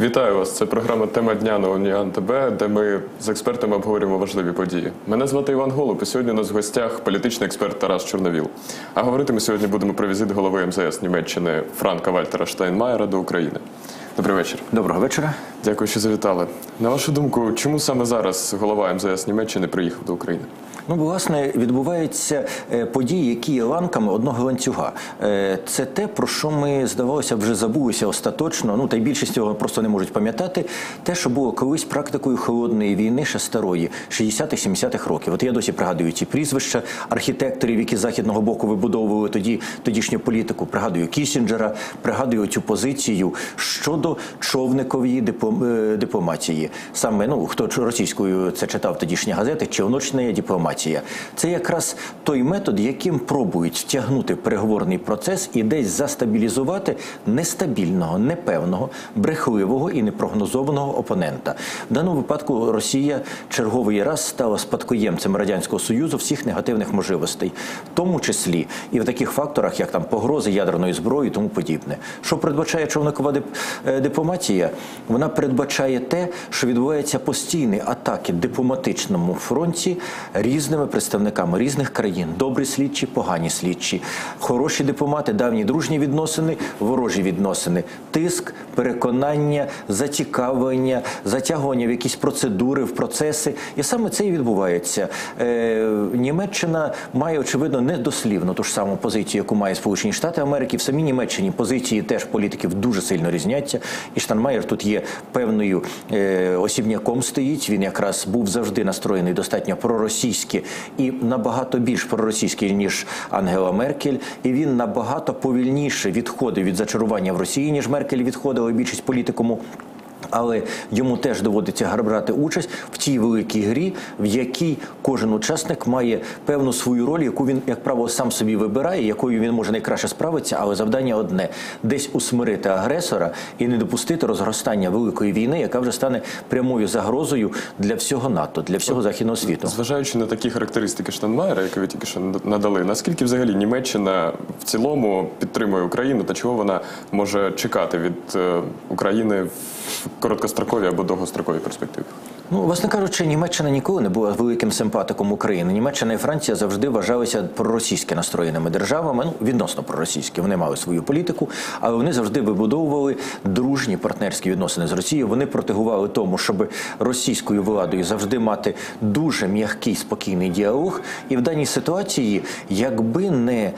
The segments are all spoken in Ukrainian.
Вітаю вас. Це програма Тема дня на Уніан ТБ, де ми з експертами обговорюємо важливі події. Мене звати Іван Голуб, і сьогодні у нас в гостях політичний експерт Тарас Чорновіл. А говорити ми сьогодні будемо про візит голови МЗС Німеччини Франка Вальтера Штайнмаєра до України. Добрий вечір. Доброго вечора. Дякую, що завітали. На вашу думку, чому саме зараз голова МЗС Німеччини приїхав до України? Ну, власне, відбуваються е, події, які є ланками одного ланцюга. Е, Це те, про що ми, здавалося, вже забулися остаточно. Ну та й більшість цього просто не можуть пам'ятати. Те, що було колись практикою холодної війни, ще старої, 60-70-х років. От я досі пригадую ті прізвища архітекторів, які з західного боку вибудовували тоді тодішню політику. Пригадую Кісінджера, пригадую цю позицію щодо човникової е, дипломатії. Саме ну хто російською це читав тодішні газети, човночна дипломатія. Це якраз той метод, яким пробують втягнути переговорний процес і десь застабілізувати нестабільного, непевного, брехливого і непрогнозованого опонента. В даному випадку Росія черговий раз стала спадкоємцем радянського союзу всіх негативних можливостей, в тому числі і в таких факторах, як там погрози ядерної зброї, тому подібне. Що передбачає човникова е, дипломатія? Вона передбачає те, що відбуваються постійні атаки дипломатичному фронті різними представниками різних країн: добрі слідчі, погані слідчі, хороші дипломати, давні дружні відносини, ворожі відносини, тиск, переконання, зацікавлення, затягування в якісь процедури, в процеси. І саме це і відбувається. Е, Німеччина має очевидно недослівно ту ж саму позицію, яку має Сполучені Штати Америки. В самій Німеччині позиції теж політиків дуже сильно різняться. І Штанмаєр тут є певною е, осібняком стоїть. Він якраз був завжди настроєний достатньо проросійськи і набагато більш проросійський ніж Ангела Меркель. І він набагато повільніше відходив від зачарування в Росії, ніж Меркель відходила більшість політикуму. Але йому теж доводиться брати участь в тій великій грі, в якій кожен учасник має певну свою роль, яку він, як правило, сам собі вибирає, якою він може найкраще справитися, але завдання одне десь усмирити агресора і не допустити розгорстання великої війни, яка вже стане прямою загрозою для всього НАТО, для всього західного світу. Зважаючи на такі характеристики Штайнмаєра, які ви тільки що надали, наскільки взагалі Німеччина в цілому підтримує Україну та чого вона може чекати від е, України в короткостроковій або довгостроковій перспективі? Ну, власне кажучи, Німеччина ніколи не була великим симпатиком України. Німеччина і Франція завжди вважалися проросійськи настроєними державами, ну відносно проросійські. Вони мали свою політику, але вони завжди вибудовували дружні партнерські відносини з Росією. Вони протигували тому, щоб російською владою завжди мати дуже м'який спокійний діалог. І в даній ситуації, якби не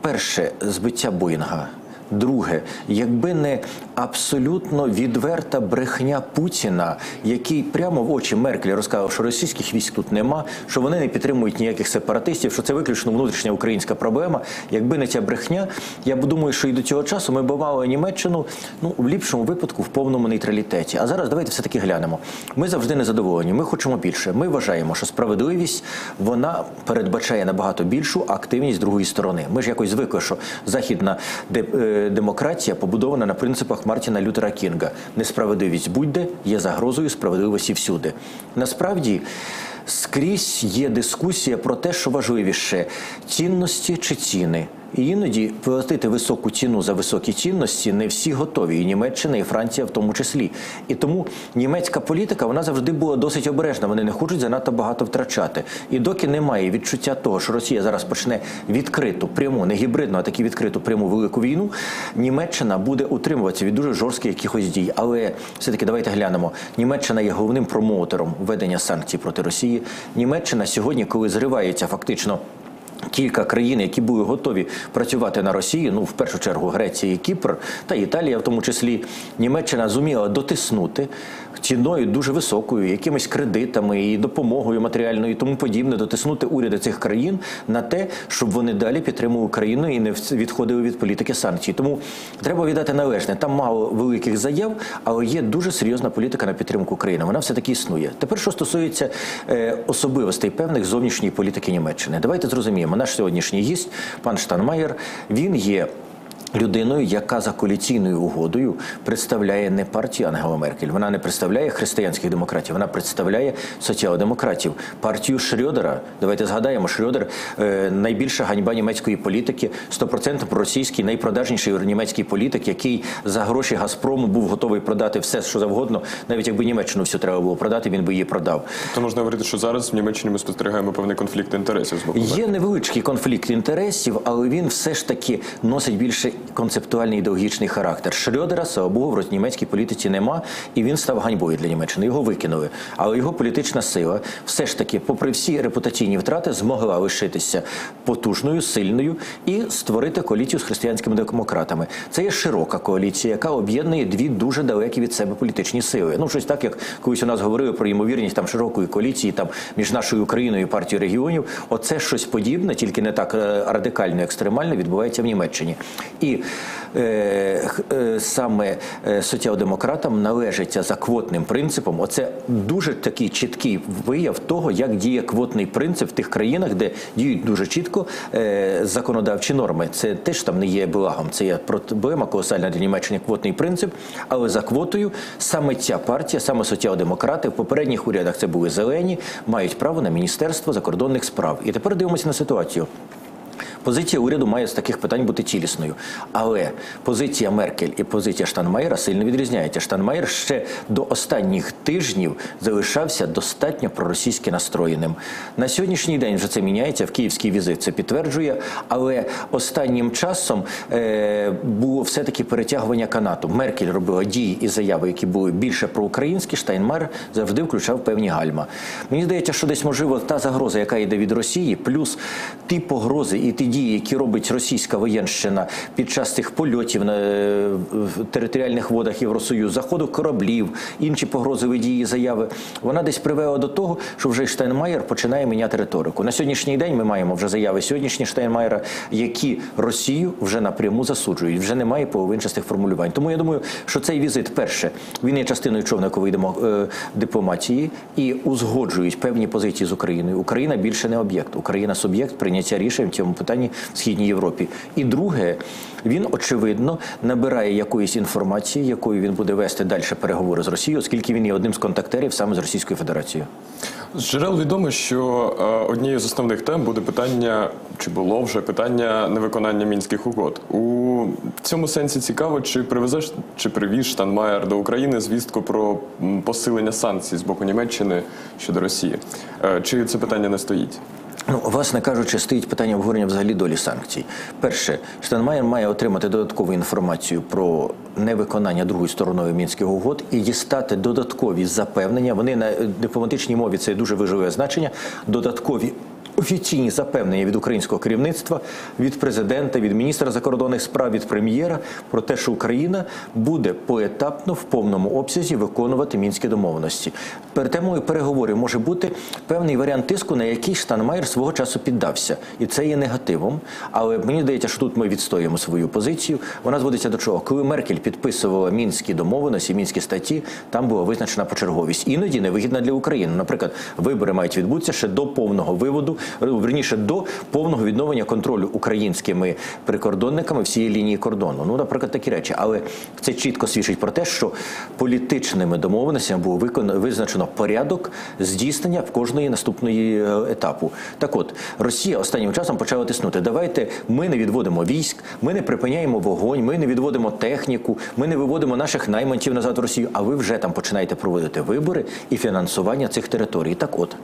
перше збиття Боїнга. Друге, якби не абсолютно відверта брехня Путіна, який прямо в очі Меркель розказав, що російських військ тут нема, що вони не підтримують ніяких сепаратистів, що це виключно внутрішня українська проблема. Якби не ця брехня, я думаю, що і до цього часу ми б мали Німеччину ну в ліпшому випадку в повному нейтралітеті. А зараз давайте все таки глянемо. Ми завжди незадоволені. Ми хочемо більше. Ми вважаємо, що справедливість вона передбачає набагато більшу активність другої сторони. Ми ж якось звикли, що західна де- е, демократія побудована на принципах Мартіна Лютера Кінга. Несправедливість будь-де є загрозою справедливості всюди. Насправді. Скрізь є дискусія про те, що важливіше цінності чи ціни. Іноді платити високу ціну за високі цінності не всі готові, і Німеччина, і Франція в тому числі. І тому німецька політика вона завжди була досить обережна. Вони не хочуть занадто багато втрачати. І доки немає відчуття того, що Росія зараз почне відкриту пряму, не гібридну, а таки відкриту пряму велику війну, Німеччина буде утримуватися від дуже жорстких якихось дій. Але все таки давайте глянемо. Німеччина є головним промоутером введення санкцій проти Росії. Німеччина сьогодні, коли зривається фактично. Кілька країн, які були готові працювати на Росію, ну в першу чергу Греція і Кіпр, та Італія, в тому числі. Німеччина зуміла дотиснути ціною дуже високою, якимись кредитами і допомогою матеріальною і тому подібне, дотиснути уряди цих країн на те, щоб вони далі підтримували Україну і не відходили від політики санкцій. Тому треба віддати належне. Там мало великих заяв, але є дуже серйозна політика на підтримку України. Вона все таки існує. Тепер, що стосується е, особливостей певних зовнішньої політики Німеччини, давайте зрозуміємо. Наш сьогоднішній гість, пан Штанмаєр, він є людиною, яка за коаліційною угодою представляє не партію Ангела Меркель. Вона не представляє християнських демократів, вона представляє соціал-демократів. Партію Шрёдера. Давайте згадаємо, Шрёдер е, найбільша ганьба німецької політики, 100% проросійський, найпродажніший німецький політик, який за гроші Газпрому був готовий продати все, що завгодно. Навіть якби Німеччину всю треба було продати, він би її продав. То можна говорити, що зараз в Німеччині ми спостерігаємо певний конфлікт інтересів з боку. Є невеличкий конфлікт інтересів, але він все ж таки носить більше концептуальний ідеологічний характер. Шрёдера, слава Богу, в німецькій політиці нема, і він став ганьбою для Німеччини. Його викинули. Але його політична сила все ж таки, попри всі репутаційні втрати, змогла лишитися потужною, сильною і створити коаліцію з християнськими демократами. Це є широка коаліція, яка об'єднує дві дуже далекі від себе політичні сили. Ну, щось так, як колись у нас говорили про ймовірність там широкої коаліції там між нашою Україною і партією регіонів. Оце щось подібне, тільки не так е, радикально, екстремально відбувається в Німеччині. І е, е, саме е, соціал-демократам належиться за квотним принципом. Оце дуже такий чіткий вияв того, як діє квотний принцип в тих країнах, де діють дуже чітко законодавчі норми. Це теж там не є благом. Це є проблема колосальна для Німеччини квотний принцип. Але за квотою саме ця партія, саме соціал-демократи в попередніх урядах це були зелені, мають право на міністерство закордонних справ. І тепер дивимося на ситуацію. Позиція уряду має з таких питань бути цілісною. Але позиція Меркель і позиція Штанмаєра сильно відрізняються. Штанмаєр ще до останніх тижнів залишався достатньо проросійськи настроєним. На сьогоднішній день вже це міняється. В київський візит це підтверджує. Але останнім часом е, було все-таки перетягування канату. Меркель робила дії і заяви, які були більше проукраїнські. Штайнмайер завжди включав певні гальма. Мені здається, що десь можливо та загроза, яка йде від Росії, плюс ті погрози і ті дії, які робить російська воєнщина під час цих польотів на е, територіальних водах Євросоюзу, заходу кораблів, інші погрозові дії, заяви, вона десь привела до того, що вже Штайнмаєр починає міняти риторику. На сьогоднішній день ми маємо вже заяви сьогоднішні Штайнмаєра, які Росію вже напряму засуджують. Вже немає половинчастих формулювань. Тому я думаю, що цей візит, перше, він є частиною човникової е, дипломатії і узгоджують певні позиції з Україною. Україна більше не об'єкт. Україна суб'єкт прийняття рішень в цьому питанні в східній Європі. І друге, він очевидно набирає якоїсь інформації, якою він буде вести далі переговори з Росією, оскільки він є одним з контактерів саме з Російською Федерацією. З джерел відомо, що е, однією з основних тем буде питання, чи було вже питання невиконання мінських угод. У цьому сенсі цікаво, чи привезеш чи привіз Штанмаєр до України звістку про посилення санкцій з боку Німеччини щодо Росії. Е, Чи це питання не стоїть? Ну, власне кажучи, стоїть питання обговорення взагалі долі санкцій. Перше, Штанмаєр має отримати додаткову інформацію про невиконання другою стороною мінських угод і дістати додаткові запевнення. Вони на дипломатичній мові це дуже важливе значення. Додаткові. Офіційні запевнення від українського керівництва, від президента, від міністра закордонних справ, від прем'єра про те, що Україна буде поетапно в повному обсязі виконувати мінські домовленості. Перед темою переговорів може бути певний варіант тиску, на який Штанмаєр свого часу піддався, і це є негативом. Але мені здається, що тут ми відстоюємо свою позицію. Вона зводиться до чого? Коли Меркель підписувала мінські домовленості, мінські статті, там була визначена почерговість. Іноді невигідна для України. Наприклад, вибори мають відбутися ще до повного виводу, верніше до повного відновлення контролю українськими прикордонниками всієї лінії кордону. Ну, наприклад, такі речі. Але це чітко свідчить про те, що політичними домовленостями було визначено порядок здійснення в кожної наступної е, етапу. Так от Росія останнім часом почала тиснути. Давайте ми не відводимо військ, ми не припиняємо вогонь, ми не відводимо техніку, ми не виводимо наших найманців назад в Росію. А ви вже там починаєте проводити вибори і фінансування цих територій. Так от.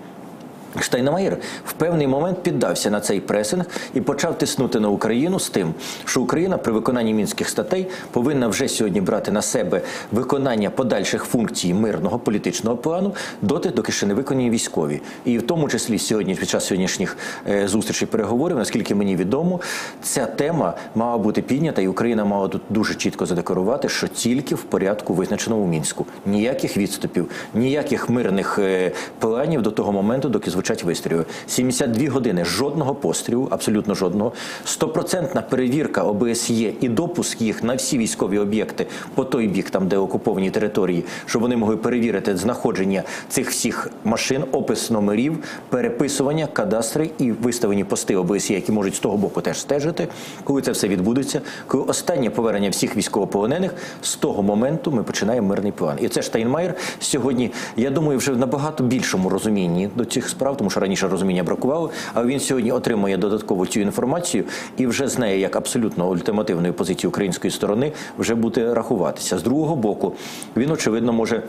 Штайнмаєр в певний момент піддався на цей пресинг і почав тиснути на Україну з тим, що Україна при виконанні мінських статей повинна вже сьогодні брати на себе виконання подальших функцій мирного політичного плану доти, доки ще не виконані військові. І в тому числі сьогодні, під час сьогоднішніх е, зустрічей переговорів, наскільки мені відомо, ця тема мала бути піднята, і Україна мала тут дуже чітко задекларувати, що тільки в порядку визначеному у мінську ніяких відступів, ніяких мирних е, планів до того моменту, доки звучать вистріли. 72 години жодного пострілу, абсолютно жодного. Стопроцентна перевірка ОБСЄ і допуск їх на всі військові об'єкти по той бік, там де окуповані території, щоб вони могли перевірити знаходження цих всіх машин, опис номерів, переписування, кадастри і виставлені пости ОБСЄ, які можуть з того боку теж стежити. Коли це все відбудеться, коли останнє повернення всіх військовополонених, з того моменту ми починаємо мирний план. І це Штайнмаєр сьогодні, я думаю, вже в набагато більшому розумінні до цих справ, тому що раніше розуміння бракувало. Але він сьогодні отримує додатково цю інформацію і вже знає, як абсолютно ультимативної позиції української сторони вже буде рахуватися. З другого боку, він очевидно може.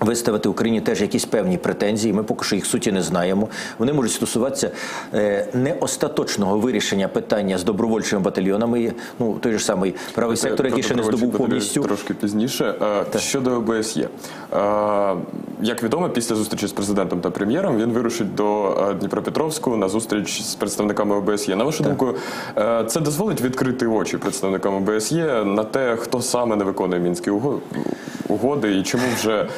Виставити Україні теж якісь певні претензії. Ми поки що їх суті не знаємо. Вони можуть стосуватися е, не остаточного вирішення питання з добровольчими батальйонами. Ну той же самий правий сектор, який ще не здобув повністю. Трошки пізніше. Е, Щодо ОБСЄ. Е, Як відомо, після зустрічі з президентом та прем'єром він вирушить до Дніпропетровську на зустріч з представниками ОБСЄ. На вашу думку, е, це дозволить відкрити очі представникам ОБСЄ на те, хто саме не виконує мінські уго- угоди і чому вже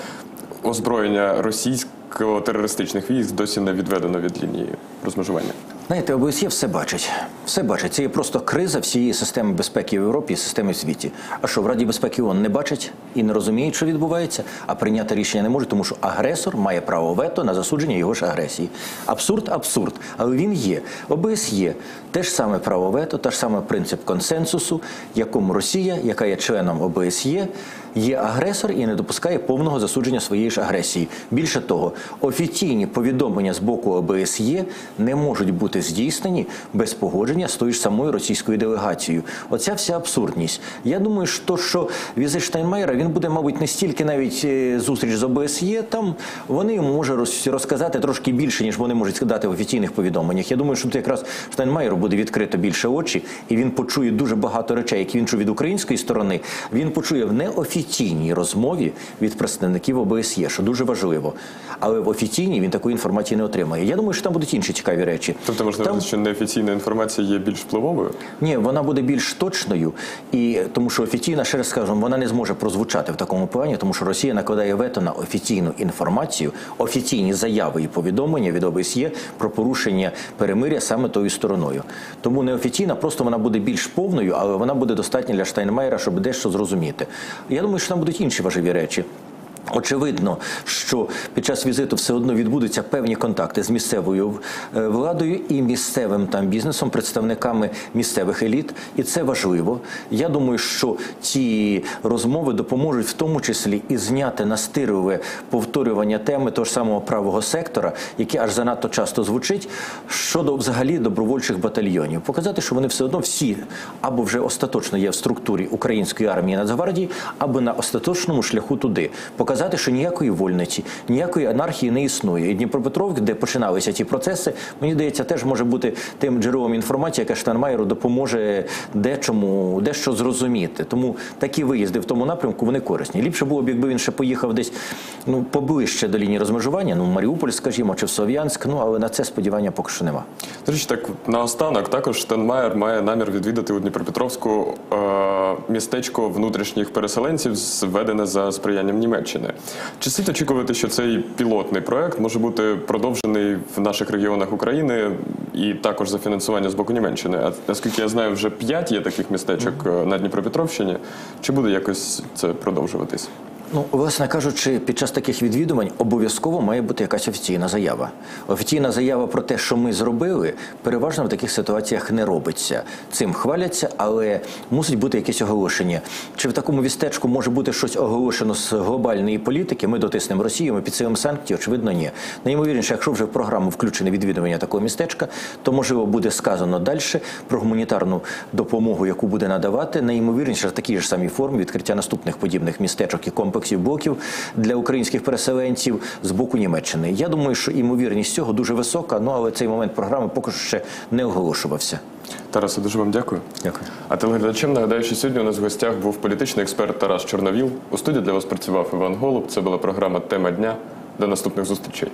озброєння російсько-терористичних військ досі не відведено від лінії розмежування. Знаєте, ОБСЄ все бачить. Все бачить. Це є просто криза всієї системи безпеки в Європі і системи в світі. А що в Раді безпеки ООН не бачать і не розуміють, що відбувається, а прийняти рішення не можуть, тому що агресор має право вето на засудження його ж агресії. Абсурд, абсурд. Але він є. ОБСЄ те ж саме право вето, та ж саме принцип консенсусу, якому Росія, яка є членом ОБСЄ, є агресор і не допускає повного засудження своєї ж агресії. Більше того, офіційні повідомлення з боку ОБСЄ не можуть бути здійснені без погодження з тою ж самою російською делегацією. Оця вся абсурдність. Я думаю, що, що візит Штайнмаєра він буде, мабуть, не стільки навіть е, зустріч з ОБСЄ. Там вони йому може розказати трошки більше, ніж вони можуть сказати в офіційних повідомленнях. Я думаю, що тут якраз Штайнмаєру буде відкрито більше очі, і він почує дуже багато речей, які він чув від української сторони. Він почує в неофіційній розмові від представників ОБСЄ, що дуже важливо. Але в офіційній він такої інформації не отримає. Я думаю, що там будуть інші цікаві речі. Тобто можна Там- що неофіційна інформація є більш впливовою? ні, вона буде більш точною, і тому що офіційна, ще раз скажу, вона не зможе прозвучати в такому плані, тому що Росія накладає вето на офіційну інформацію, офіційні заяви і повідомлення від ОБСЄ про порушення перемиря саме тою стороною. Тому неофіційна, просто вона буде більш повною, але вона буде достатня для Штайнмаєра, щоб дещо зрозуміти. Я думаю, що там будуть інші важливі речі. Очевидно, що під час візиту все одно відбудуться певні контакти з місцевою е, владою і місцевим там бізнесом, представниками місцевих еліт, і це важливо. Я думаю, що ці розмови допоможуть в тому числі і зняти настирливе повторювання теми того ж самого правого сектора, яке аж занадто часто звучить, щодо взагалі добровольчих батальйонів. Показати, що вони все одно всі або вже остаточно є в структурі української армії Нацгвардії, або на остаточному шляху туди. Показати, що ніякої вольниці, ніякої анархії не існує. І Дніпропетровськ, де починалися ці процеси, мені здається, теж може бути тим джерелом інформації, яка Штанмаєру допоможе дечому, дещо зрозуміти. Тому такі виїзди в тому напрямку вони корисні. Ліпше було б, якби він ще поїхав десь ну поближче до лінії розмежування, ну Маріуполь, скажімо, чи в Слов'янськ. Ну але на це сподівання поки що нема. До речі, так наостанок також Штенмаєр має намір відвідати у Дніпропетровську е, містечко внутрішніх переселенців, зведене за сприянням Німеччини. Чи слід очікувати, що цей пілотний проект може бути продовжений в наших регіонах України і також за фінансування з боку Німеччини? А наскільки я знаю, вже п'ять є таких містечок е, на Дніпропетровщині. Чи буде якось це продовжуватись? Ну, власне кажучи, під час таких відвідувань обов'язково має бути якась офіційна заява. Офіційна заява про те, що ми зробили, переважно в таких ситуаціях не робиться. Цим хваляться, але мусить бути якесь оголошення. Чи в такому вістечку може бути щось оголошено з глобальної політики? Ми дотиснемо Росію, ми підсилимо санкції? Очевидно, ні. Найімовірніше, якщо вже в програму включене відвідування такого містечка, то можливо буде сказано далі про гуманітарну допомогу, яку буде надавати. Найімовірніше в такій ж самій формі відкриття наступних подібних містечок і комплексів блоків для українських переселенців з боку Німеччини. Я думаю, що імовірність цього дуже висока. Ну але цей момент програми поки що ще не оголошувався. Тарасе, дуже вам дякую. Дякую. А телеглядачам нагадаю, що сьогодні у нас в гостях був політичний експерт Тарас Чорновіл. У студії для вас працював Іван Голуб. Це була програма Тема дня. До наступних зустрічей.